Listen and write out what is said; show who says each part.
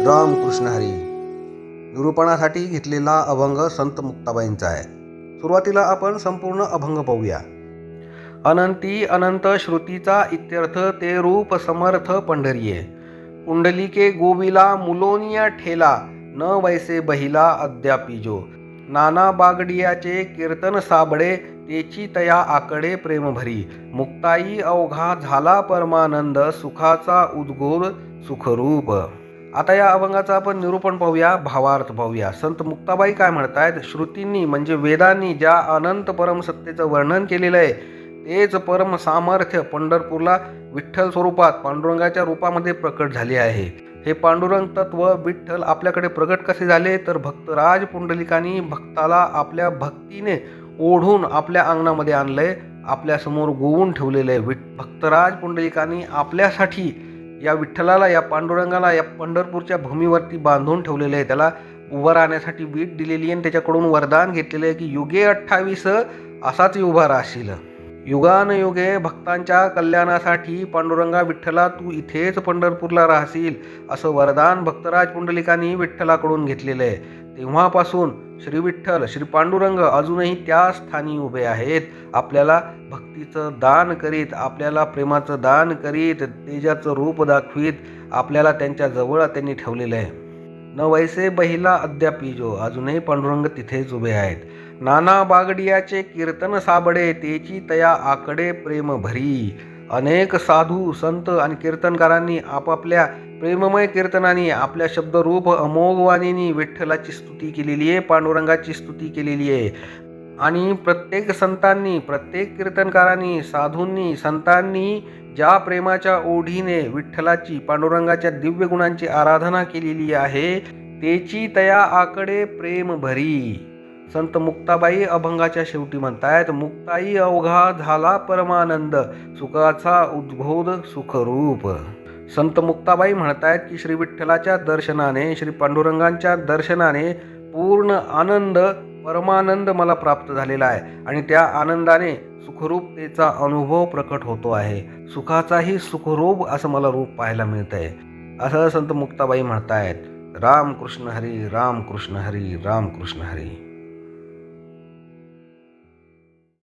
Speaker 1: रामकृष्ण हरी. निरूपणासाठी घेतलेला अभंग संत मुक्ताबाईंचा आहे सुरुवातीला आपण संपूर्ण अभंग पाहूया. अनंती अनंत श्रुतीचा इत्यर्थ ते रूप समर्थ पंढरीये. कुंडलिके गोविला मुलोनिया ठेला न वैसे बहिला अद्यापी जो. नाना बागडियाचे कीर्तन साबडे तेची तया आकडे प्रेम भरी मुक्ताई अवघा झाला परमानंद सुखाचा उद्गोर सुखरूप. आता या अभंगाचं आपण निरूपण पाहूया भावार्थ पाहूया. संत मुक्ताबाई काय म्हणतायत? श्रुतींनी म्हणजे वेदांनी ज्या अनंत परमसत्तेचं वर्णन केलेलं आहे तेच परम सामर्थ्य पंढरपूरला विठ्ठल स्वरूपात पांडुरंगाच्या रूपामध्ये प्रकट झाले आहे. हे पांडुरंग तत्व विठ्ठल आपल्याकडे प्रकट कसे झाले? तर भक्तराज पुंडलिकांनी भक्ताला आपल्या भक्तीने ओढून आपल्या अंगणामध्ये आणलंय आपल्यासमोर गोवून ठेवलेलं आहे. विठ भक्तराज पुंडलिकांनी आपल्यासाठी या विठ्ठलाला या पांडुरंगाला या पंढरपूरच्या भूमीवरती बांधून ठेवलेलं आहे. त्याला उभं राहण्यासाठी वीट दिलेली आहे आणि त्याच्याकडून वरदान घेतलेलं आहे की युगे अठ्ठावीस असाच उभा राहशील. युगानयुगे भक्तांच्या कल्याणासाठी पांडुरंगा विठ्ठला तू इथेच पंढरपूरला राहशील. असं वरदान भक्तराज पुंडलिकांनी विठ्ठलाकडून घेतलेलं आहे. तेव्हापासून श्री विठ्ठल श्री पांडुरंग अजूनही त्या स्थानी उभे आहेत. आपल्याला भक्तीचं दान करीत आपल्याला प्रेमाचं दान करीत तेजाचं रूप दाखवीत आपल्याला त्यांच्या जवळ त्यांनी ठेवलेलं आहे. न वैसे बहिला अद्यापी जो अजूनही पांडुरंग तिथेच उभे आहेत. नाना बागडियाचे कीर्तन साबडे तेची तया आकडे प्रेम भरी. अनेक साधू संत आणि कीर्तनकारांनी आपापल्या प्रेममय कीर्तनाने आपल्या शब्दरूप अमोघवाणीनी विठ्ठलाची स्तुती केलेली आहे पांडुरंगाची स्तुती केलेली आहे. आणि प्रत्येक संतांनी प्रत्येक कीर्तनकारांनी साधूंनी संतांनी ज्या प्रेमाच्या ओढीने विठ्ठलाची पांडुरंगाच्या दिव्य गुणांची आराधना केलेली आहे तेची तया आकडे प्रेम भरी संत मुक्ताबाई अभंगाच्या शेवटी म्हणतायत मुक्ताई अवघा झाला परमानंद सुखाचा उद्बोध सुखरूप. संत मुक्ताबाई म्हणतायत की श्री विठ्ठलाच्या दर्शनाने श्री पांडुरंगांच्या दर्शनाने पूर्ण आनंद परमानंद मला प्राप्त झालेला आहे आणि त्या आनंदाने सुखरूपतेचा अनुभव प्रकट होतो आहे. सुखाचाही सुखरूप असं मला रूप पाहायला मिळत आहे असं संत मुक्ताबाई म्हणतायत राम कृष्ण हरी राम कृष्ण हरी राम कृष्ण हरी.